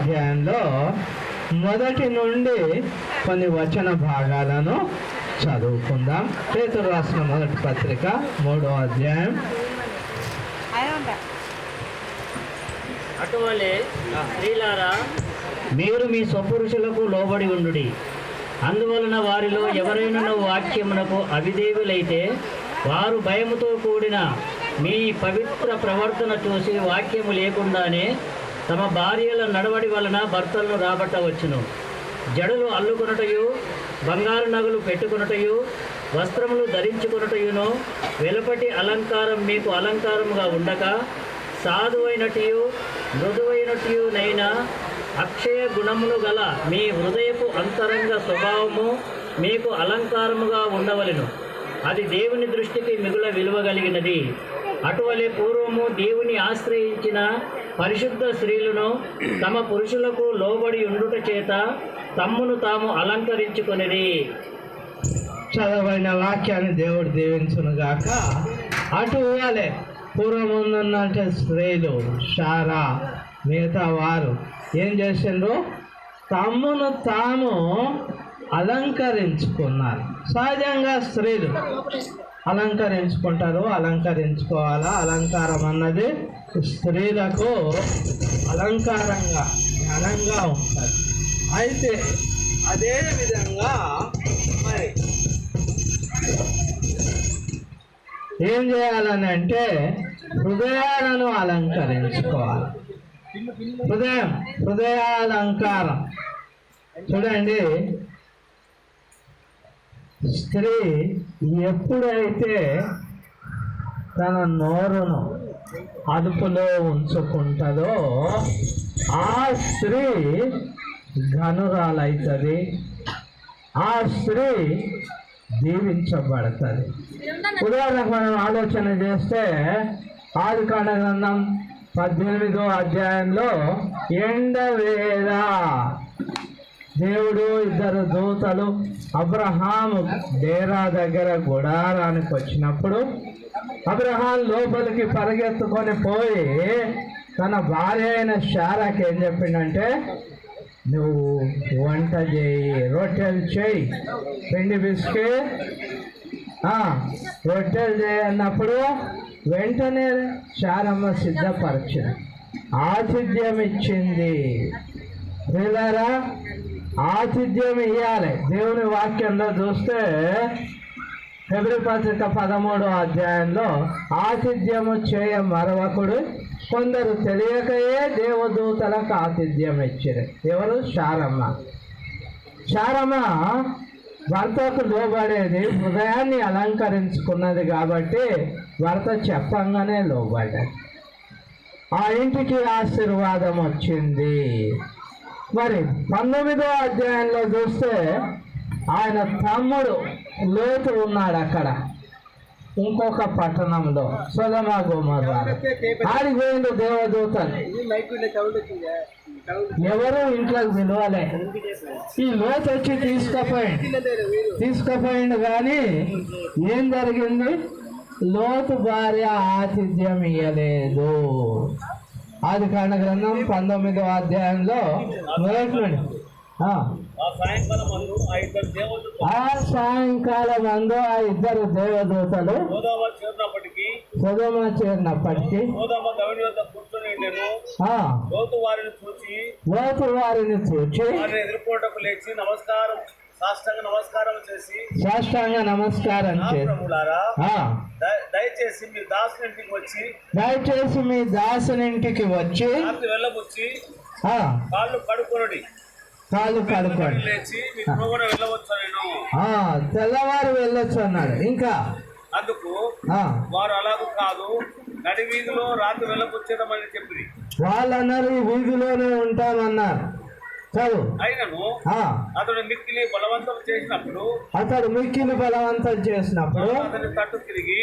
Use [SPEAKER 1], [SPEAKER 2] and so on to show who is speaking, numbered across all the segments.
[SPEAKER 1] అధ్యాయంలో మొదటి నుండి కొన్ని వచన భాగాలను చదువుకుందాం. పేతురు రాసిన మొదటి పత్రిక మూడో అధ్యాయం.
[SPEAKER 2] అటువలే స్త్రీలారా మీరు మీ స్వపురుషులకు లోబడి ఉండుడి. అందువలన వారిలో ఎవరైనా వాక్యమునకు అవిదేవులైతే వారు భయముతో కూడిన మీ పవిత్ర ప్రవర్తన చూసి వాక్యము లేకుండానే తమ భార్యల నడవడి వలన భర్తలను రాబట్టవచ్చును. జడలు అల్లుకొనుటయు బంగారు నగలు పెట్టుకొనుటయు వస్త్రములు ధరించుకొనుటయును వెలుపటి అలంకారం మీకు అలంకారముగా ఉండక సాధువైనటియు మృదువైనటియునైనా అక్షయ గుణములు గల మీ హృదయపు అంతరంగ స్వభావము మీకు అలంకారముగా ఉండవలెను. అది దేవుని దృష్టికి మిగుల విలువ కలిగినది. అటువలే పూర్వము దేవుని ఆశ్రయించిన పరిశుద్ధ స్త్రీలను తమ పురుషులకు లోబడి ఉండుట చేత తమ్మును తాము అలంకరించుకునేది
[SPEAKER 1] చదవైన వాక్యాన్ని దేవుడు దీవించును గాక. అటు ఇవ్వాలి. పూర్వం ఉందంటే స్త్రీలు షారా మిగతా వారు ఏం చేసిండ్రు? తమ్మును తాము అలంకరించుకున్నారు. సహజంగా స్త్రీలు అలంకరించుకుంటారు. అలంకరించుకోవాలా? అలంకారం అన్నది స్త్రీలకు అలంకారంగా ఘనంగా ఉంటుంది. అయితే అదే విధంగా మరి ఏం చేయాలని అంటే హృదయాలను అలంకరించుకోవాలి. హృదయం హృదయాలంకారం. చూడండి స్త్రీ ఎప్పుడైతే తన నోరును అదుపులో ఉంచుకుంటుందో ఆ స్త్రీ ఘనురాలవుతుంది ఆ స్త్రీ దీవించబడుతుంది ఉదాహరణకు మనం ఆలోచన చేస్తే ఆది కాండ గ్రంథం పద్దెనిమిదో అధ్యాయంలో ఎండవేళ దేవుడు ఇద్దరు దూతలు అబ్రహాము డేరా దగ్గర గుడారానికి వచ్చినప్పుడు అబ్రహాం లోపలికి పరిగెత్తుకొని పోయి తన భార్య అయిన షారాకి ఏం చెప్పిండంటే నువ్వు వంట చేయి రొట్టెలు చేయి పిండి బిస్కి రొట్టెలు చేయన్నప్పుడు వెంటనే శారమ్మ సిద్ధపరిచింది. ఆతిథ్యం ఇచ్చింది వీళ్ళారా ఆతిథ్యం ఇవ్వాలి దేవుని వాక్యంలో చూస్తే ఫిబ్రి పత్రిక పదమూడో అధ్యాయంలో ఆతిథ్యము చేయ మరవకుడు కొందరు తెలియకయే దేవదూతలకు ఆతిథ్యం ఇచ్చారు. ఎవరు? శారమ్మ. శారమ్మ భర్తకు లోబడేది హృదయాన్ని అలంకరించుకున్నది కాబట్టి భర్త చెప్పంగానే లోబడ్డాడు. ఆ ఇంటికి ఆశీర్వాదం వచ్చింది. మరి పంతొమ్మిదో అధ్యాయంలో చూస్తే ఆయన తమ్ముడు లోతు ఉన్నాడు అక్కడ. ఇంకొక పట్టణంలో. సుధమా గుమర్రా. ఆడికి పోయిండు దేవదూతలు. ఎవరు ఇంట్లోకి పిలవలే. ఈ లోతు వచ్చి తీసుకుపోయింది తీసుకుపోయిండు కానీ ఏం జరిగింది? లోతు భార్య ఆతిథ్యం ఇయ్యలేదు. ఆది కాండ గ్రంథం పంతొమ్మిదో అధ్యాయంలో మొదటి నుండి ఆ.
[SPEAKER 2] సాయంకాలం
[SPEAKER 1] అందు ఆ ఇద్దరు దేవదూతలు
[SPEAKER 2] గోదావరి చేరినప్పటికీ లోతు వారిని చూచి
[SPEAKER 1] వారిని
[SPEAKER 2] ఎదుర్కోటకు లేచి నమస్కారం సాష్టాంగ నమస్కారం చేసి
[SPEAKER 1] సాష్టాంగ నమస్కారం
[SPEAKER 2] ప్రభులారా దయచేసి మీ దాసుని ఇంటికి వచ్చి
[SPEAKER 1] దయచేసి మీ దాసునింటికి వచ్చి
[SPEAKER 2] వెళ్ళబుచ్చి కాళ్ళు కడుక్కొనడి.
[SPEAKER 1] కాళ్ళు కడుక్కోండి.
[SPEAKER 2] లేచి మీ ప్రభువున వెళ్ళవచ్చు నేను.
[SPEAKER 1] తెల్లవారు వెళ్ళొచ్చు అన్నాడు. ఇంకా?
[SPEAKER 2] అందుకు వారు అలాగూ కాదు నడి వీధిలో రాత్రి వెళ్ళబుచ్చేదమని చెప్పి
[SPEAKER 1] వాళ్ళు అన్నారు ఈ వీధిలోనే ఉంటామన్నారు.
[SPEAKER 2] అయినను అతడు మిక్కిలి బలవంతం చేసినప్పుడు
[SPEAKER 1] అతడు మిక్కిలి బలవంతం చేసినప్పుడు
[SPEAKER 2] అతని తట్టు తిరిగి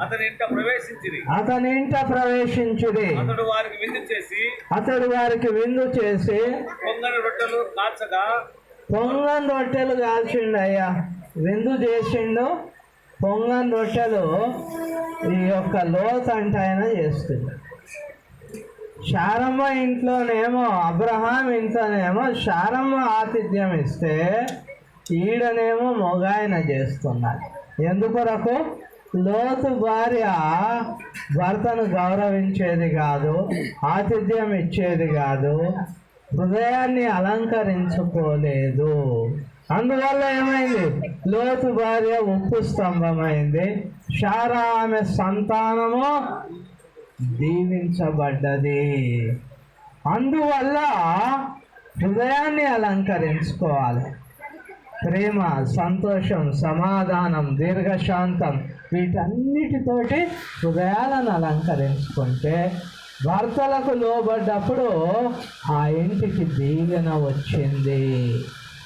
[SPEAKER 2] అతని ఇంట ప్రవేశించింది
[SPEAKER 1] అతని ఇంట ప్రవేశించుడి.
[SPEAKER 2] అతడు వారికి విందు చేసి
[SPEAKER 1] అతడు వారికి విందు చేసి
[SPEAKER 2] పొంగని రొట్టెలు కాల్చగా
[SPEAKER 1] పొంగన్ రొట్టెలు కాల్చిండు అయ్యా విందు చేసిండు పొంగన్ రొట్టెలు ఈ యొక్క లోతు అంటే ఆయన చేస్తుంది శారమ్మ ఇంట్లోనేమో అబ్రహాం ఇంట్లోనేమో శారమ్మ ఆతిథ్యం ఇస్తే ఈడనేమో మొగాయన చేస్తున్నాడు. ఎందుకొరకు లోతు భార్య భర్తను గౌరవించేది కాదు ఆతిథ్యం ఇచ్చేది కాదు హృదయాన్ని అలంకరించుకోలేదు. అందువల్ల ఏమైంది? లోతు భార్య ఉప్పు స్తంభమైంది. శారా ఆమె సంతానము దీవించబడ్డది. అందువల్ల హృదయాన్ని అలంకరించుకోవాలి. ప్రేమ సంతోషం సమాధానం దీర్ఘశాంతం వీటన్నిటితోటి హృదయాలను అలంకరించుకుంటే భర్తలకు లోబడ్డప్పుడు ఆ ఇంటికి దీవెన వచ్చింది.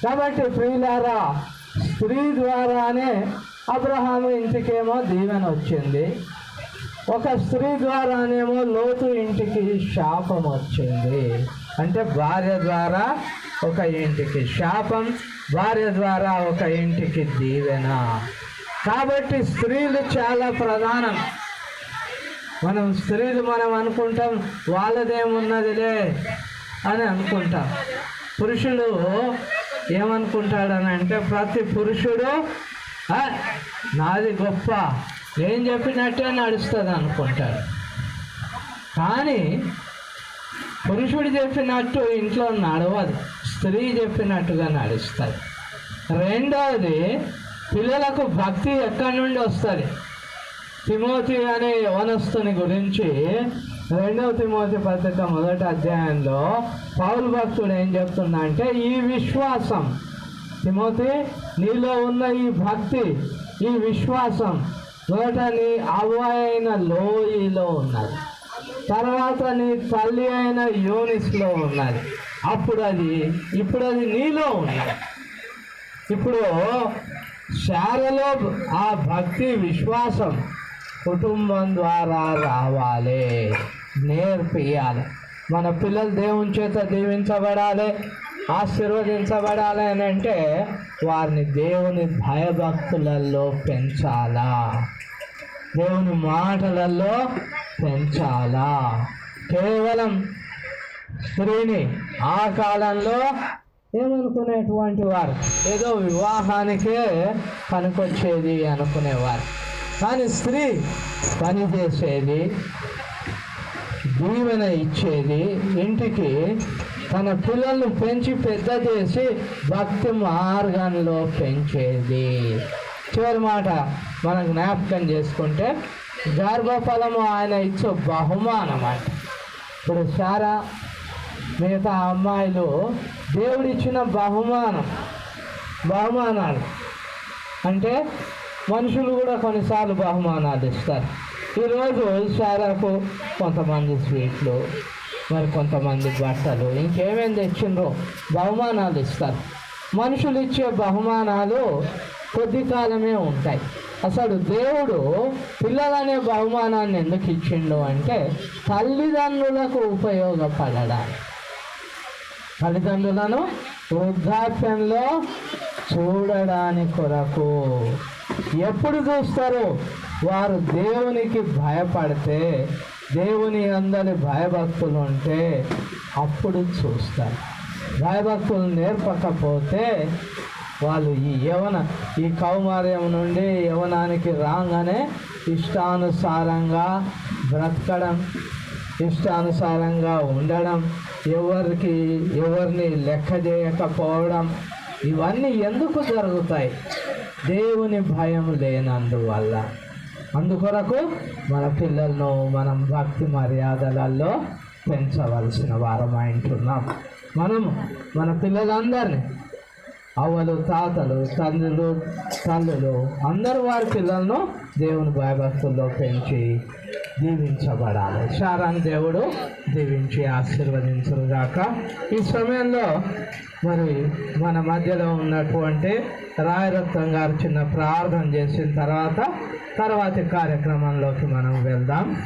[SPEAKER 1] కాబట్టి ప్రియులారా స్త్రీ ద్వారానే అబ్రహాము ఇంటికేమో దీవెన వచ్చింది. ఒక స్త్రీ ద్వారానేమో లోతు ఇంటికి శాపం వచ్చింది. అంటే భార్య ద్వారా ఒక ఇంటికి శాపం భార్య ద్వారా ఒక ఇంటికి దీవెన. కాబట్టి స్త్రీలు చాలా ప్రధానం. మనం స్త్రీలు మనం అనుకుంటాం వాళ్ళదేమున్నదిలే అని అనుకుంటాం. పురుషుడు ఏమనుకుంటాడని అంటే ప్రతి పురుషుడు నాది గొప్ప. నేను చెప్పినట్టే నడుస్తుంది అనుకుంటాడు. కానీ పురుషుడు చెప్పినట్టు ఇంట్లో నడవదు స్త్రీ చెప్పినట్టుగా నడుస్తుంది. రెండవది పిల్లలకు భక్తి ఎక్కడి నుండి వస్తుంది? తిమోతి అనే యవనస్తుని గురించి రెండవ తిమోతి పత్రిక మొదటి అధ్యాయంలో పౌరు భక్తుడు ఏం చెప్తున్నా అంటే ఈ విశ్వాసం. తిమోతి నీలో ఉన్న ఈ భక్తి ఈ విశ్వాసం మొదటని అవ్వ అయిన లోయలో ఉన్నది. తర్వాత నీ తల్లి అయిన యోనిస్లో ఉన్నది. అప్పుడు అది ఇప్పుడు అది నీలో ఉన్నది. ఇప్పుడు శారలో ఆ భక్తి విశ్వాసం కుటుంబం ద్వారా రావాలి. నేర్పియాలి. మన పిల్లలు దేవుని చేత దీవించబడాలి. ఆశీర్వదించబడాలి అని అంటే వారిని దేవుని భయభక్తులలో పెంచాలా? దేవుని మాటలలో పెంచాలా? కేవలం స్త్రీని ఆ కాలంలో ఏమనుకునేటువంటి వారు? ఏదో వివాహానికే పనికొచ్చేది అనుకునేవారు. కానీ స్త్రీ పనిచేసేది దీవెన ఇచ్చేది ఇంటికి తన పిల్లల్ని పెంచి పెద్ద చేసి భక్తి మార్గంలో పెంచేది. చివరి మాట మనం జ్ఞాపకం చేసుకుంటే గర్భఫలము ఆయన ఇచ్చే బహుమానం అంట. ఇప్పుడు సారా మిగతా అమ్మాయిలు దేవుడిచ్చిన బహుమానం బహుమానాలు. అంటే మనుషులు కూడా కొన్నిసార్లు బహుమానాలు ఇస్తారు. ఈరోజు సారాకు కొంతమంది స్వీట్లు మరి కొంతమంది బట్టలు ఇంకేమేమి తెచ్చిండ్రో బహుమానాలు ఇస్తారు. మనుషులు ఇచ్చే బహుమానాలు కొద్ది కాలమే ఉంటాయి. అసలు దేవుడు పిల్లలనే బహుమానాన్ని ఎందుకు ఇచ్చిండు అంటే తల్లిదండ్రులకు ఉపయోగపడడానికి. తల్లిదండ్రులను వృద్ధాప్యంలో చూడడానికి కొరకు. ఎప్పుడు చూస్తారు? వారు దేవునికి భయపడితే దేవుని అందరి భయభక్తులు ఉంటే అప్పుడు చూస్తారు. భయభక్తులు నేర్పకపోతే వాళ్ళు ఈ యవన ఈ కౌమార్యం నుండి యవనానికి రాగానే ఇష్టానుసారంగా బ్రతకడం ఇష్టానుసారంగా ఉండడం ఎవరికి ఎవరిని లెక్క చేయకపోవడం ఇవన్నీ ఎందుకు జరుగుతాయి? దేవుని భయం లేనందువల్ల. అందుకొరకు మన పిల్లలను మనం భక్తి మర్యాదలలో పెంచవలసిన వారం అంటున్నాం మనం మన పిల్లలందరినీ అవ్వలు తాతలు తండ్రులు తల్లులు అందరూ వారి పిల్లలను దేవుని భయభక్తుల్లో పెంచి దీవించబడాలి. శారాన్ని దేవుడు దీవించి ఆశీర్వదించుగాక ఈ సమయంలో మరి మన మధ్యలో ఉన్నటువంటి రాయరత్నం గారు చిన్న ప్రార్థన చేసిన తర్వాత తర్వాతి కార్యక్రమంలోకి మనం వెళ్దాం.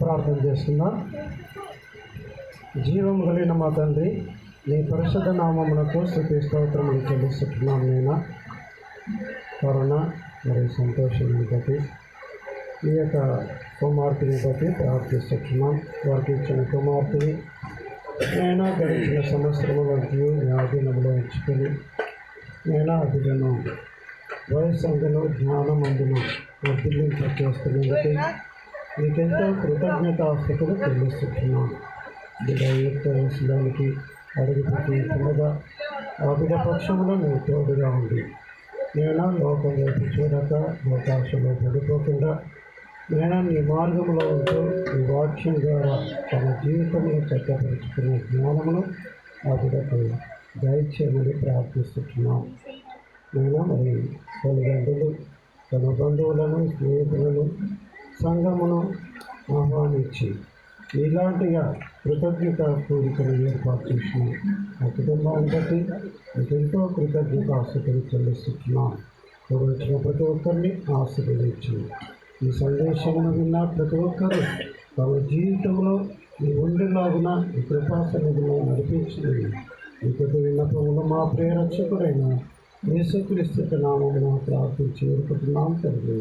[SPEAKER 3] ప్రార్థన చేస్తున్నాం. జీవం కలిగిన మా తండ్రి నీ పరిశుద్ధ నామమునకు స్థుతి స్తోత్రములు చెల్లిస్తున్నాం నేను. కరుణ మరియు సంతోషాన్ని బట్టి ఈ యొక్క కుమార్తెని బట్టి ప్రార్థిస్తున్నాం. వారికి ఇచ్చిన కుమార్తెని నేను గడిచిన సంవత్సరములకు జ్ఞాధీనంలో ఉంచుకొని నేను అదిలను వయసు అందులో జ్ఞానం అందులో వర్ధిల్లింప చేస్తున్నందుకు మీకెంతో కృతజ్ఞతాస్థితులు చెల్లిస్తున్నాం. బిడ్డ యొక్క వయసులోనికి అడుగుపెట్టి ఉండగా ఆ బిడ్డ పక్షంలో నువ్వు తోడుగా ఉంది నేను లోకం వైపు చూడక అవకాశంలో పడిపోకుండా నేను నీ మార్గంలో ఉంటూ నీ వాక్యం ద్వారా తన జీవితంలో చక్కపరుచుకునే జ్ఞానమును అవిడకు దయచేయమని ప్రార్థిస్తున్నాం. నేను మరి తల్లిదండ్రులు తన బంధువులను స్నేహితులను సంఘమును ఆహ్వానించి ఇలాంటిగా కృతజ్ఞత కోరికను ఏర్పాటు చేసిన ఆ కుటుంబాన్ని బట్టి మీకు ఎంతో కృతజ్ఞత ఆశలు చెల్లిస్తున్నాం వచ్చిన ప్రతి ఒక్కరిని ఆశీర్వదించి ఈ సందేశమును విన్న ప్రతి ఒక్కరూ తమ జీవితంలో ఈ ఉండేలాగున ఈ కృపాసన్నిధిలో నడిపించింది మీకు విన్నపములు మా ప్రేరక్షకుడైన యేసుక్రీస్తు నామమున ప్రార్థించి వేడుకుంటున్నాం తండ్రి.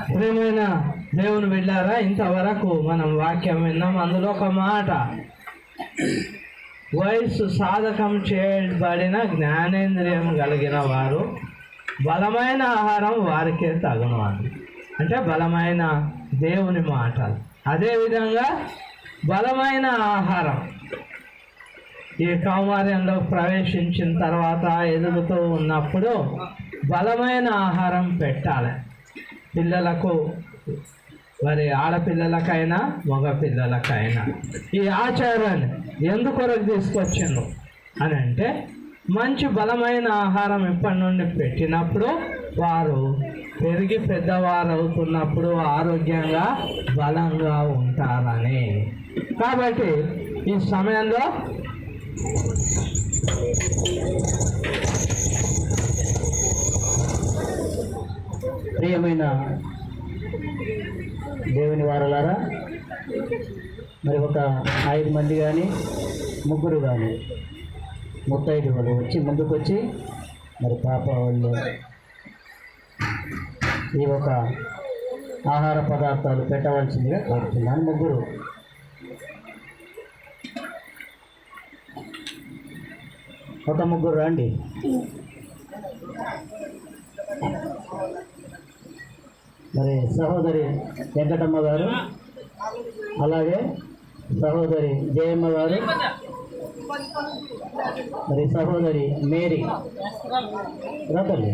[SPEAKER 1] ప్రేమైన దేవుని వెళ్ళారా ఇంతవరకు మనం వాక్యం విన్నాం. అందులో ఒక మాట. వయస్సు సాధకం చేయబడిన జ్ఞానేంద్రియం కలిగిన వారు బలమైన ఆహారం వారికే తగను అని అంటే బలమైన దేవుని మాటలు. అదేవిధంగా బలమైన ఆహారం. ఈ కౌమార్యంలో ప్రవేశించిన తర్వాత ఎదుగుతూ ఉన్నప్పుడు బలమైన ఆహారం పెట్టాలి. పిల్లలకు మరి ఆడపిల్లలకైనా మగ పిల్లలకైనా ఈ ఆచారాన్ని ఎందుకొరకు తీసుకొచ్చిండు అని అంటే మంచి బలమైన ఆహారం ఇప్పటి నుండి పెట్టినప్పుడు వారు పెరిగి పెద్దవారు అవుతున్నప్పుడు ఆరోగ్యంగా బలంగా ఉంటారని. కాబట్టి ఈ సమయంలో
[SPEAKER 4] ప్రియమైన దేవుని వారలారా మరి ఒక ఐదు మంది కానీ ముగ్గురు కానీ ముత్తైదువులు వచ్చి ముందుకు వచ్చి మరి పాప వాళ్ళు ఈ ఒక ఆహార పదార్థాలు పెట్టవలసిందిగా కోరుతున్నాను. ముగ్గురు. ఒక ముగ్గురు రండి. మరి సహోదరి వెంకటమ్మ గారు అలాగే సహోదరి జయమ్మ గారు మరి సహోదరి మేరీ. రతలి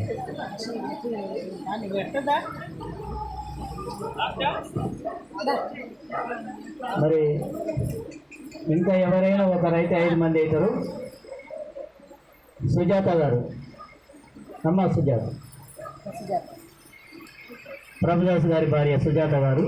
[SPEAKER 4] మరి ఇంకా ఎవరైనా ఒకరైతే ఐదు మంది అవుతారు. సుజాత గారు. అమ్మ సుజాత. ప్రభుదాస్ గారి భార్య సుజాత గారు.